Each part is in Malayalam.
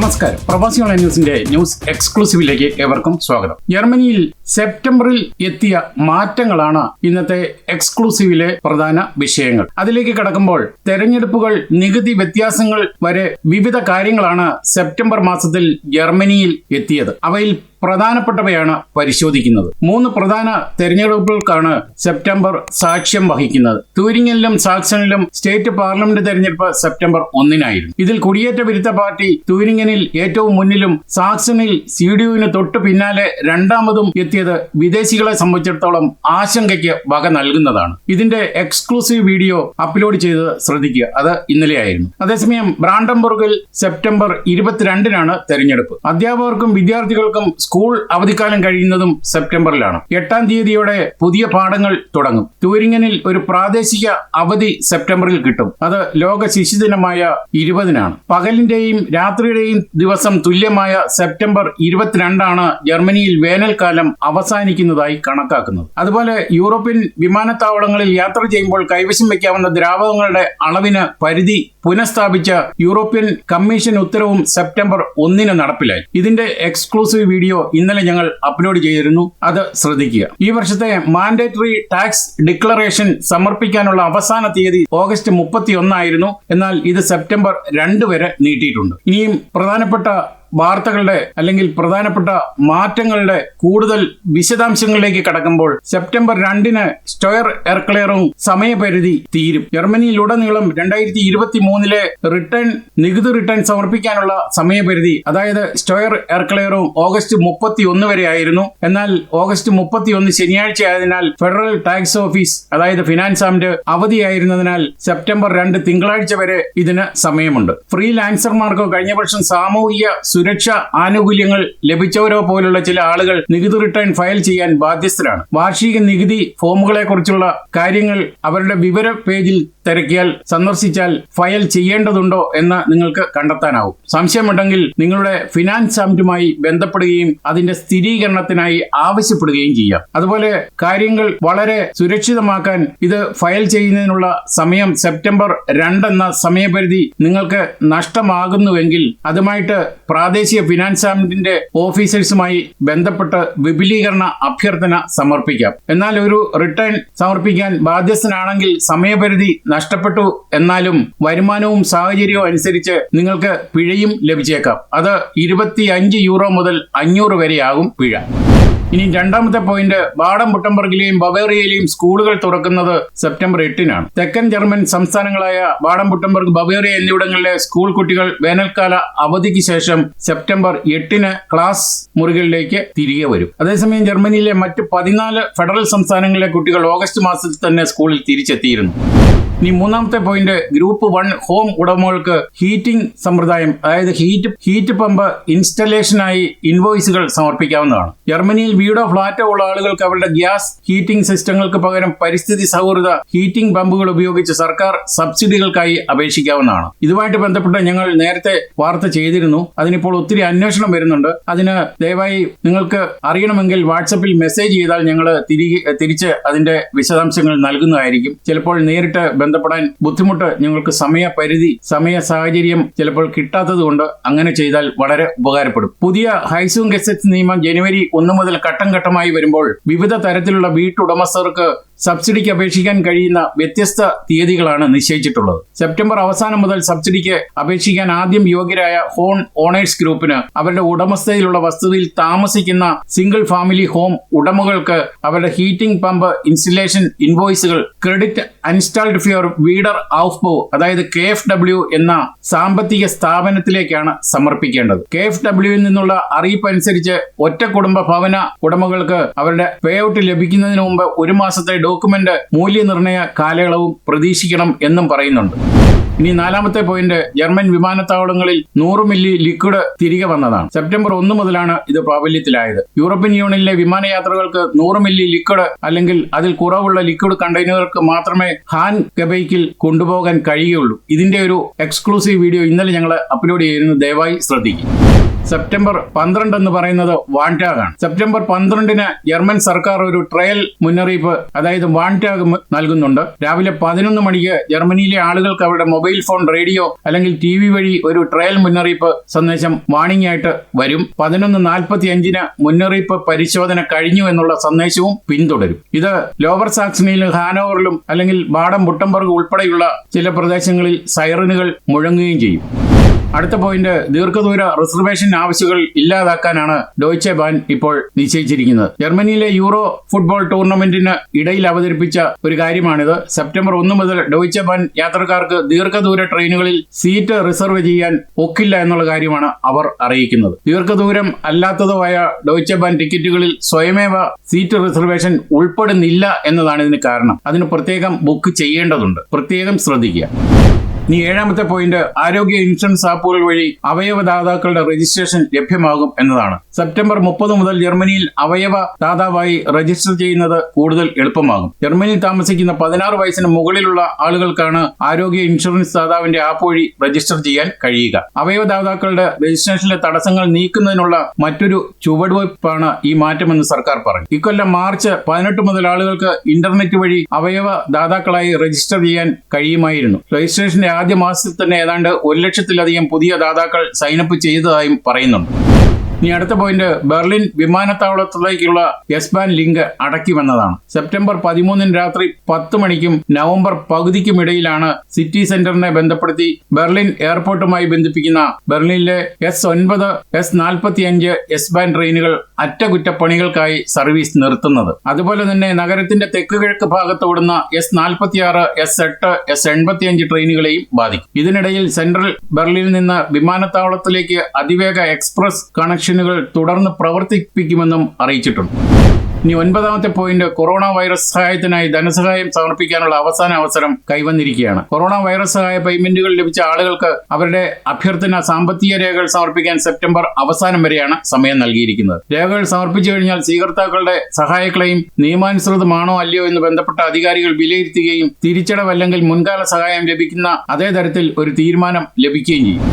നമസ്കാരം. പ്രവാസി ഓൺലൈൻ ന്യൂസിന്റെ ന്യൂസ് എക്സ്ക്ലൂസീവിലേക്ക് ഏവർക്കും സ്വാഗതം. ജർമ്മനിയിൽ സെപ്റ്റംബറിൽ എത്തിയ മാറ്റങ്ങളാണ് ഇന്നത്തെ എക്സ്ക്ലൂസീവിലെ പ്രധാന വിഷയങ്ങൾ. അതിലേക്ക് കടക്കുമ്പോൾ തെരഞ്ഞെടുപ്പുകൾ നികുതി വ്യത്യാസങ്ങൾ വരെ വിവിധ കാര്യങ്ങളാണ് സെപ്റ്റംബർ മാസത്തിൽ ജർമ്മനിയിൽ എത്തിയത്. അവയിൽ പ്രധാനപ്പെട്ടവയാണ് പരിശോധിക്കുന്നത്. മൂന്ന് പ്രധാന തെരഞ്ഞെടുപ്പുകൾക്കാണ് സെപ്റ്റംബർ സാക്ഷ്യം വഹിക്കുന്നത്. തൂരിങ്ങിലും സാക്സണിലും സ്റ്റേറ്റ് പാർലമെന്റ് തെരഞ്ഞെടുപ്പ് സെപ്റ്റംബർ ഒന്നിനായിരുന്നു. ഇതിൽ കുടിയേറ്റ വിരുദ്ധ പാർട്ടി തൂരിങ്ങനിൽ ഏറ്റവും മുന്നിലും സാക്സണിൽ സി ഡി യുവിന് തൊട്ടു പിന്നാലെ രണ്ടാമതും എത്തിയത് വിദേശികളെ സംബന്ധിച്ചിടത്തോളം ആശങ്കയ്ക്ക് വക നൽകുന്നതാണ്. ഇതിന്റെ എക്സ്ക്ലൂസീവ് വീഡിയോ അപ്ലോഡ് ചെയ്തത് ശ്രദ്ധിക്കുക. അത് ഇന്നലെയായിരുന്നു അതേസമയം ബ്രാൻഡംബർഗിൽ സെപ്റ്റംബർ ഇരുപത്തിരണ്ടിനാണ് തെരഞ്ഞെടുപ്പ്. അധ്യാപകർക്കും വിദ്യാർത്ഥികൾക്കും സ്കൂൾ അവധിക്കാലം കഴിയുന്നതും സെപ്റ്റംബറിലാണ്. എട്ടാം തീയതിയോടെ പുതിയ പാഠങ്ങൾ തുടങ്ങും. ട്യൂരിങ്ങനിൽ ഒരു പ്രാദേശിക അവധി സെപ്റ്റംബറിൽ കിട്ടും. അത് ലോക ശിശുദിനമായ ഇരുപതിനാണ്. പകലിന്റെയും രാത്രിയുടെയും ദിവസം തുല്യമായ സെപ്റ്റംബർ ഇരുപത്തിരണ്ടാണ് ജർമ്മനിയിൽ വേനൽക്കാലം അവസാനിക്കുന്നതായി കണക്കാക്കുന്നത്. അതുപോലെ യൂറോപ്യൻ വിമാനത്താവളങ്ങളിൽ യാത്ര ചെയ്യുമ്പോൾ കൈവശം വയ്ക്കാവുന്ന ദ്രാവകങ്ങളുടെ അളവിന് പരിധി പുനഃസ്ഥാപിച്ച യൂറോപ്യൻ കമ്മീഷൻ ഉത്തരവും സെപ്റ്റംബർ ഒന്നിന് നടപ്പിലായി. ഇതിന്റെ എക്സ്ക്ലൂസീവ് വീഡിയോ ഇന്നലെ ഞങ്ങൾ അപ്ലോഡ് ചെയ്തിരുന്നു. അത് ശ്രദ്ധിക്കുക. ഈ വർഷത്തെ മാൻഡേറ്ററി ടാക്സ് ഡിക്ലറേഷൻ സമർപ്പിക്കാനുള്ള അവസാന തീയതി ഓഗസ്റ്റ് മുപ്പത്തി ഒന്നായിരുന്നു എന്നാൽ ഇത് സെപ്റ്റംബർ രണ്ട് വരെ നീട്ടിയിട്ടുണ്ട്. ഇനിയും പ്രധാനപ്പെട്ട വാർത്തകളുടെ അല്ലെങ്കിൽ പ്രധാനപ്പെട്ട മാറ്റങ്ങളുടെ കൂടുതൽ വിശദാംശങ്ങളിലേക്ക് കടക്കുമ്പോൾ സെപ്റ്റംബർ രണ്ടിന് സ്റ്റോയർ എയർക്ലെയറും സമയപരിധി തീരും. ജർമ്മനിയിലുടനീളം രണ്ടായിരത്തി ഇരുപത്തി മൂന്നിലെ റിട്ടേൺ നികുതി റിട്ടേൺ സമർപ്പിക്കാനുള്ള സമയപരിധി അതായത് സ്റ്റോയർ എയർക്ലെയറും ഓഗസ്റ്റ് മുപ്പത്തി ഒന്ന് വരെ ആയിരുന്നു. എന്നാൽ ഓഗസ്റ്റ് മുപ്പത്തി ഒന്ന് ശനിയാഴ്ച ആയതിനാൽ ഫെഡറൽ ടാക്സ് ഓഫീസ് അതായത് ഫിനാൻസ് ആംഡ് അവധിയായിരുന്നതിനാൽ സെപ്റ്റംബർ രണ്ട് തിങ്കളാഴ്ച വരെ ഇതിന് സമയമുണ്ട്. ഫ്രീ ലാൻസർമാർക്ക് കഴിഞ്ഞ വർഷം സാമൂഹിക സുരക്ഷ ആനുകൂല്യങ്ങൾ ലഭിച്ചവരോ പോലുള്ള ചില ആളുകൾ നികുതി റിട്ടേൺ ഫയൽ ചെയ്യാൻ ബാധ്യസ്ഥരാണ്. വാർഷിക നികുതി ഫോമുകളെ കുറിച്ചുള്ള കാര്യങ്ങൾ അവരുടെ വിവര പേജിൽ തിരക്കിയാൽ സന്ദർശിച്ചാൽ ഫയൽ ചെയ്യേണ്ടതുണ്ടോ എന്ന് നിങ്ങൾക്ക് കണ്ടെത്താനാവും. സംശയമുണ്ടെങ്കിൽ നിങ്ങളുടെ ഫിനാൻസ് ആംറ്റുമായി ബന്ധപ്പെടുകയും അതിന്റെ സ്ഥിരീകരണത്തിനായി ആവശ്യപ്പെടുകയും ചെയ്യാം. അതുപോലെ കാര്യങ്ങൾ വളരെ സുരക്ഷിതമാക്കാൻ ഇത് ഫയൽ ചെയ്യുന്നതിനുള്ള സമയം സെപ്റ്റംബർ രണ്ടെന്ന സമയപരിധി നിങ്ങൾക്ക് നഷ്ടമാകുന്നുവെങ്കിൽ അതുമായിട്ട് പ്രാദേശിക ഫിനാൻസ് ആമിന്റെ ഓഫീസേഴ്സുമായി ബന്ധപ്പെട്ട് വിപുലീകരണ അഭ്യർത്ഥന സമർപ്പിക്കാം. എന്നാൽ ഒരു റിട്ടേൺ സമർപ്പിക്കാൻ ബാധ്യസ്ഥനാണെങ്കിൽ സമയപരിധി നഷ്ടപ്പെട്ടു എന്നാലും വരുമാനവും സാഹചര്യവും അനുസരിച്ച് നിങ്ങൾക്ക് പിഴയും ലഭിച്ചേക്കാം. അത് ഇരുപത്തി യൂറോ മുതൽ അഞ്ഞൂറ് വരെയാകും പിഴ. ഇനി രണ്ടാമത്തെ പോയിന്റ് ബാഡം ബുട്ടംബർഗിലെയും ബവേറിയയിലെയും സ്കൂളുകൾ തുറക്കുന്നത് സെപ്റ്റംബർ എട്ടിനാണ്. തെക്കൻ ജർമ്മൻ സംസ്ഥാനങ്ങളായ ബാഡം ബുട്ടംബർഗ് ബവേറിയ എന്നിവിടങ്ങളിലെ സ്കൂൾ കുട്ടികൾ വേനൽക്കാല അവധിക്ക് ശേഷം സെപ്റ്റംബർ എട്ടിന് ക്ലാസ് മുറികളിലേക്ക് തിരികെ വരും. അതേസമയം ജർമ്മനിയിലെ മറ്റ് പതിനാല് ഫെഡറൽ സംസ്ഥാനങ്ങളിലെ കുട്ടികൾ ഓഗസ്റ്റ് മാസത്തിൽ തന്നെ സ്കൂളിൽ തിരിച്ചെത്തിയിരുന്നു. ഇനി മൂന്നാമത്തെ പോയിന്റ് ഗ്രൂപ്പ് വൺ ഹോം ഉടമകൾക്ക് ഹീറ്റിംഗ് സമ്പ്രദായം അതായത് ഹീറ്റ് ഹീറ്റ് പമ്പ് ഇൻസ്റ്റലേഷനായി ഇൻവോയ്സുകൾ സമർപ്പിക്കാവുന്നതാണ്. ജർമ്മനിയിൽ വീടോ ഫ്ളാറ്റോ ഉള്ള ആളുകൾക്ക് അവരുടെ ഗ്യാസ് ഹീറ്റിംഗ് സിസ്റ്റങ്ങൾക്ക് പകരം പരിസ്ഥിതി സൗഹൃദ ഹീറ്റിംഗ് പമ്പുകൾ ഉപയോഗിച്ച് സർക്കാർ സബ്സിഡികൾക്കായി അപേക്ഷിക്കാവുന്നതാണ്. ഇതുമായിട്ട് ബന്ധപ്പെട്ട് ഞങ്ങൾ നേരത്തെ വാർത്ത ചെയ്തിരുന്നു. അതിനിപ്പോൾ ഒത്തിരി അന്വേഷണം വരുന്നുണ്ട്. അതിന് ദയവായി നിങ്ങൾക്ക് അറിയണമെങ്കിൽ വാട്സപ്പിൽ മെസ്സേജ് ചെയ്താൽ ഞങ്ങൾ തിരികെ തിരിച്ച് അതിന്റെ വിശദാംശങ്ങൾ നൽകുന്നതായിരിക്കും. ചിലപ്പോൾ നേരിട്ട് ബന്ധപ്പെടാൻ ബുദ്ധിമുട്ട് ഞങ്ങൾക്ക് സമയപരിധി സമയ സാഹചര്യം ചിലപ്പോൾ കിട്ടാത്തത് കൊണ്ട് അങ്ങനെ ചെയ്താൽ വളരെ ഉപകാരപ്പെടും. പുതിയ ഹൈസൂം ഗസറ്റ് നിയമം ജനുവരി ഒന്ന് മുതൽ ഘട്ടം ഘട്ടമായി വരുമ്പോൾ വിവിധ തരത്തിലുള്ള വീട്ടുടമസ്ഥർക്ക് സബ്സിഡിക്ക് അപേക്ഷിക്കാൻ കഴിയുന്ന വ്യത്യസ്ത തീയതികളാണ് നിശ്ചയിച്ചിട്ടുള്ളത്. സെപ്റ്റംബർ അവസാനം മുതൽ സബ്സിഡിക്ക് അപേക്ഷിക്കാൻ ആദ്യം യോഗ്യരായ ഹോൺ ഓണേഴ്സ് ഗ്രൂപ്പിന് അവരുടെ ഉടമസ്ഥതയിലുള്ള വസ്തുവിൽ താമസിക്കുന്ന സിംഗിൾ ഫാമിലി ഹോം ഉടമകൾക്ക് അവരുടെ ഹീറ്റിംഗ് പമ്പ് ഇൻസ്റ്റലേഷൻ ഇൻവോയ്സുകൾ ക്രെഡിറ്റ് അൻസ്റ്റാൾഡ് ഫിയർ വീഡർ ഔഫ് ബോ അതായത് കെ എഫ് ഡബ്ല്യു എന്ന സാമ്പത്തിക സ്ഥാപനത്തിലേക്കാണ് സമർപ്പിക്കേണ്ടത്. കെ എഫ് ഡബ്ല്യുവിൽ നിന്നുള്ള അറിയിപ്പ് അനുസരിച്ച് ഒറ്റ കുടുംബ ഭവന ഉടമകൾക്ക് അവരുടെ പേ ഔട്ട് ലഭിക്കുന്നതിന് മുമ്പ് ഒരു മാസത്തെ ഡോക്യുമെന്റ് മൂല്യനിർണയ കാലയളവും പ്രതീക്ഷിക്കണം എന്നും പറയുന്നുണ്ട്. ഇനി നാലാമത്തെ പോയിന്റ് ജർമ്മൻ വിമാനത്താവളങ്ങളിൽ നൂറ് മില്ലി ലിക്വിഡ് തിരികെ വന്നതാണ്. സെപ്റ്റംബർ ഒന്ന് മുതലാണ് ഇത് പ്രാബല്യത്തിലായത്. യൂറോപ്യൻ യൂണിയനിലെ വിമാനയാത്രകൾക്ക് നൂറ് മില്ലി ലിക്വിഡ് അല്ലെങ്കിൽ അതിൽ കുറവുള്ള ലിക്വിഡ് കണ്ടെയ്നറുകൾക്ക് മാത്രമേ ഹാൻ ഗബൈക്കിൽ കൊണ്ടുപോകാൻ കഴിയുകയുള്ളൂ. ഇതിന്റെ ഒരു എക്സ്ക്ലൂസീവ് വീഡിയോ ഇന്നലെ ഞങ്ങൾ അപ്ലോഡ് ചെയ്യുന്നത് ദയവായി ശ്രദ്ധിക്കും സെപ്റ്റംബർ പന്ത്രണ്ട് എന്ന് പറയുന്നത് വാൻടാഗാണ് സെപ്റ്റംബർ പന്ത്രണ്ടിന് ജർമ്മൻ സർക്കാർ ഒരു ട്രയൽ മുന്നറിയിപ്പ് അതായത് വാൻടാഗ് നൽകുന്നുണ്ട്. രാവിലെ പതിനൊന്ന് മണിക്ക് ജർമ്മനിയിലെ ആളുകൾക്ക് അവരുടെ മൊബൈൽ ഫോൺ റേഡിയോ അല്ലെങ്കിൽ ടി വി വഴി ഒരു ട്രയൽ മുന്നറിയിപ്പ് സന്ദേശം വാണിംഗ് ആയിട്ട് വരും. പതിനൊന്ന് നാൽപ്പത്തി അഞ്ചിന് മുന്നറിയിപ്പ് പരിശോധന കഴിഞ്ഞു എന്നുള്ള സന്ദേശവും പിന്തുടരും. ഇത് ലോവർ സാക്സണിയിലും ഹാനോവറിലും അല്ലെങ്കിൽ ബാഡം ബുട്ടംബർഗ് ഉൾപ്പെടെയുള്ള ചില പ്രദേശങ്ങളിൽ സൈറനുകൾ മുഴങ്ങുകയും ചെയ്യും. അടുത്ത പോയിന്റ് ദീർഘദൂര റിസർവേഷൻ ആവശ്യങ്ങൾ ഇല്ലാതാക്കാനാണ് ഡോയ്ച്ചെ ബാൻ ഇപ്പോൾ നിശ്ചയിച്ചിരിക്കുന്നത്. ജർമ്മനിയിലെ യൂറോ ഫുട്ബോൾ ടൂർണമെന്റിന് ഇടയിൽ അവതരിപ്പിച്ച ഒരു കാര്യമാണിത്. സെപ്റ്റംബർ ഒന്ന് മുതൽ ഡോയ്ച്ചെ ബാൻ യാത്രക്കാർക്ക് ദീർഘദൂര ട്രെയിനുകളിൽ സീറ്റ് റിസർവ് ചെയ്യാൻ ഒക്കില്ല എന്നുള്ള കാര്യമാണ് അവർ അറിയിക്കുന്നത്. ദീർഘദൂരം അല്ലാത്തതോ ആയ ഡോയ്ച്ചെ ബാൻ ടിക്കറ്റുകളിൽ സ്വയമേവ സീറ്റ് റിസർവേഷൻ ഉൾപ്പെടുന്നില്ല എന്നതാണ് ഇതിന് കാരണം. അതിന് പ്രത്യേകം ബുക്ക് ചെയ്യേണ്ടതുണ്ട്. പ്രത്യേകം ശ്രദ്ധിക്കുക. ഇനി ഏഴാമത്തെ പോയിന്റ് ആരോഗ്യ ഇൻഷുറൻസ് ആപ്പുകൾ വഴി അവയവദാതാക്കളുടെ രജിസ്ട്രേഷൻ ലഭ്യമാകും എന്നതാണ്. സെപ്റ്റംബർ മുപ്പത് മുതൽ ജർമ്മനിയിൽ അവയവ ദാതാവായി രജിസ്റ്റർ ചെയ്യുന്നത് കൂടുതൽ എളുപ്പമാകും. ജർമ്മനിയിൽ താമസിക്കുന്ന പതിനാറ് വയസ്സിന് മുകളിലുള്ള ആളുകൾക്കാണ് ആരോഗ്യ ഇൻഷുറൻസ് ദാതാവിന്റെ ആപ്പ് വഴി രജിസ്റ്റർ ചെയ്യാൻ കഴിയുക. അവയവദാതാക്കളുടെ രജിസ്ട്രേഷനിലെ തടസ്സങ്ങൾ നീക്കുന്നതിനുള്ള മറ്റൊരു ചുവടുവയ്പ്പാണ് ഈ മാറ്റമെന്ന് സർക്കാർ പറഞ്ഞു. ഇക്കൊല്ലം മാർച്ച് പതിനെട്ട് മുതൽ ആളുകൾക്ക് ഇന്റർനെറ്റ് വഴി അവയവ ദാതാക്കളായി രജിസ്റ്റർ ചെയ്യാൻ കഴിയുമായിരുന്നു. രജിസ്ട്രേഷന്റെ ആദ്യ മാസത്തിൽ തന്നെ ഏതാണ്ട് ഒരു ലക്ഷത്തിലധികം പുതിയ ദാതാക്കൾ സൈനപ്പ് ചെയ്തതായും പറയുന്നുണ്ട്. ഇനി അടുത്ത പോയിന്റ് ബെർലിൻ വിമാനത്താവളത്തിലേക്കുള്ള എസ് ബാൻ ലിങ്ക് അടയ്ക്കുമെന്നതാണ് സെപ്റ്റംബർ പതിമൂന്നിന് രാത്രി പത്ത് മണിക്കും നവംബർ പകുതിക്കുമിടയിലാണ് സിറ്റി സെന്ററിനെ ബന്ധപ്പെടുത്തി ബെർലിൻ എയർപോർട്ടുമായി ബന്ധിപ്പിക്കുന്ന ബെർലിനിലെ എസ് ഒൻപത് എസ് നാൽപ്പത്തി അഞ്ച് എസ് ബാൻ ട്രെയിനുകൾ അറ്റകുറ്റപ്പണികൾക്കായി സർവീസ് നിർത്തുന്നത്. അതുപോലെ തന്നെ നഗരത്തിന്റെ തെക്ക് കിഴക്ക് ഭാഗത്ത് ഓടുന്ന എസ് നാൽപ്പത്തിയാറ് എസ് എട്ട് എസ് എൺപത്തിയഞ്ച് ട്രെയിനുകളെയും ബാധിക്കും. ഇതിനിടയിൽ സെൻട്രൽ ബെർലിനിൽ നിന്ന് വിമാനത്താവളത്തിലേക്ക് അതിവേഗ എക്സ്പ്രസ് കണക്ഷനുകൾ തുടർന്ന് പ്രവർത്തിപ്പിക്കുമെന്നും അറിയിച്ചിട്ടുണ്ട്. ഇനി ഒൻപതാമത്തെ പോയിന്റ് കൊറോണ വൈറസ് സഹായത്തിനായി ധനസഹായം സമർപ്പിക്കാനുള്ള അവസാന അവസരം കൈവന്നിരിക്കുകയാണ്. കൊറോണ വൈറസ് സഹായ പേയ്മെന്റുകൾ ലഭിച്ച ആളുകൾക്ക് അവരുടെ അഭ്യർത്ഥന സാമ്പത്തിക രേഖകൾ സമർപ്പിക്കാൻ സെപ്റ്റംബർ അവസാനം വരെയാണ് സമയം നൽകിയിരിക്കുന്നത്. രേഖകൾ സമർപ്പിച്ചു കഴിഞ്ഞാൽ സ്വീകർത്താക്കളുടെ സഹായ ക്ലെയിം നിയമാനുസൃതമാണോ അല്ലയോ എന്ന് ബന്ധപ്പെട്ട അധികാരികൾ വിലയിരുത്തുകയും തിരിച്ചടവല്ലെങ്കിൽ മുൻകാല സഹായം ലഭിക്കുന്ന അതേ തരത്തിൽ ഒരു തീരുമാനം ലഭിക്കുകയും ചെയ്യും.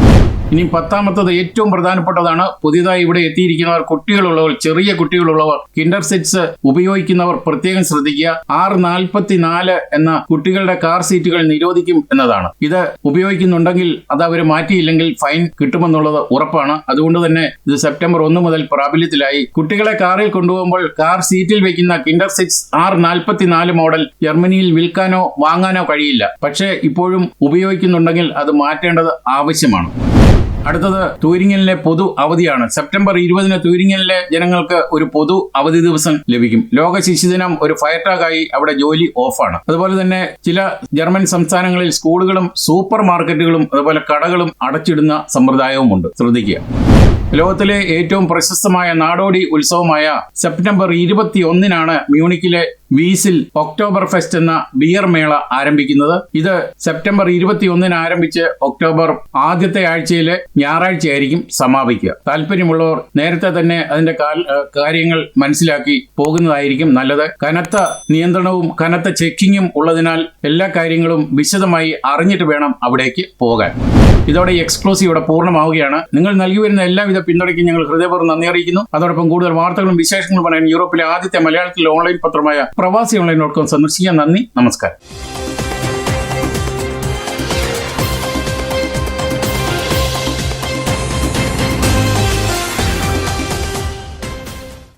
ഇനി പത്താമത്തത് ഏറ്റവും പ്രധാനപ്പെട്ടതാണ് പുതിയതായി ഇവിടെ എത്തിയിരിക്കുന്നവർ കുട്ടികളുള്ളവർ ചെറിയ കുട്ടികളുള്ളവർ കിൻഡർ സെറ്റ്സ് ഉപയോഗിക്കുന്നവർ പ്രത്യേകം ശ്രദ്ധിക്കുക. ആറ് നാൽപ്പത്തി നാല് എന്ന കുട്ടികളുടെ കാർ സീറ്റുകൾ നിരോധിക്കും എന്നതാണ്. ഇത് ഉപയോഗിക്കുന്നുണ്ടെങ്കിൽ അത് അവർ മാറ്റിയില്ലെങ്കിൽ ഫൈൻ കിട്ടുമെന്നുള്ളത് ഉറപ്പാണ്. അതുകൊണ്ട് തന്നെ ഇത് സെപ്റ്റംബർ ഒന്ന് മുതൽ പ്രാബല്യത്തിലായി. കുട്ടികളെ കാറിൽ കൊണ്ടുപോകുമ്പോൾ കാർ സീറ്റിൽ വെക്കുന്ന കിൻഡർ സെറ്റ്സ് ആർ മോഡൽ ജർമ്മനിയിൽ വിൽക്കാനോ വാങ്ങാനോ കഴിയില്ല. പക്ഷേ ഇപ്പോഴും ഉപയോഗിക്കുന്നുണ്ടെങ്കിൽ അത് മാറ്റേണ്ടത് ആവശ്യമാണ്. അടുത്തത് തൂരിങ്ങലിലെ പൊതു അവധിയാണ്. സെപ്റ്റംബർ ഇരുപതിന് തൂരിങ്ങലിലെ ജനങ്ങൾക്ക് ഒരു പൊതു അവധി ദിവസം ലഭിക്കും. ലോക ശിശുദിനം ഒരു ഫയർ ടാഗായി അവിടെ ജോലി ഓഫാണ് അതുപോലെ തന്നെ ചില ജർമ്മൻ സംസ്ഥാനങ്ങളിൽ സ്കൂളുകളും സൂപ്പർ മാർക്കറ്റുകളും അതുപോലെ കടകളും അടച്ചിടുന്ന സമ്പ്രദായവുമുണ്ട് ശ്രദ്ധിക്കുക. ലോകത്തിലെ ഏറ്റവും പ്രശസ്തമായ നാടോടി ഉത്സവമായ സെപ്റ്റംബർ ഇരുപത്തി ഒന്നിനാണ് മ്യൂണിക്കിലെ വീസിൽ ഒക്ടോബർ ഫെസ്റ്റ് എന്ന ബിയർ മേള ആരംഭിക്കുന്നത്. ഇത് സെപ്റ്റംബർ ഇരുപത്തി ഒന്നിന് ആരംഭിച്ച് ഒക്ടോബർ ആദ്യത്തെ ആഴ്ചയിലെ ഞായറാഴ്ചയായിരിക്കും സമാപിക്കുക. താല്പര്യമുള്ളവർ നേരത്തെ തന്നെ അതിന്റെ കാര്യങ്ങൾ മനസ്സിലാക്കി പോകുന്നതായിരിക്കും നല്ലത്. കനത്ത നിയന്ത്രണവും കനത്ത ചെക്കിങ്ങും ഉള്ളതിനാൽ എല്ലാ കാര്യങ്ങളും വിശദമായി അറിഞ്ഞിട്ട് വേണം അവിടേക്ക് പോകാൻ. ഇതോടെ എക്സ്ക്ലൂസീവ് ഇവിടെ പൂർണമാവുകയാണ്. നിങ്ങൾ നൽകി വരുന്ന എല്ലാവിധ പിന്തുണയ്ക്കും ഞങ്ങൾ ഹൃദയപൂർവം നന്ദി അറിയിക്കുന്നു. അതോടൊപ്പം കൂടുതൽ വാർത്തകളും വിശേഷങ്ങളും പറയാൻ യൂറോപ്പിലെ ആദ്യത്തെ മലയാളത്തിലെ ഓൺലൈൻ പത്രമായ പ്രവാസി ഓൺലൈൻ ഡോട്ട് കോം സന്ദർശിക്കാൻ നന്ദി. നമസ്കാരം.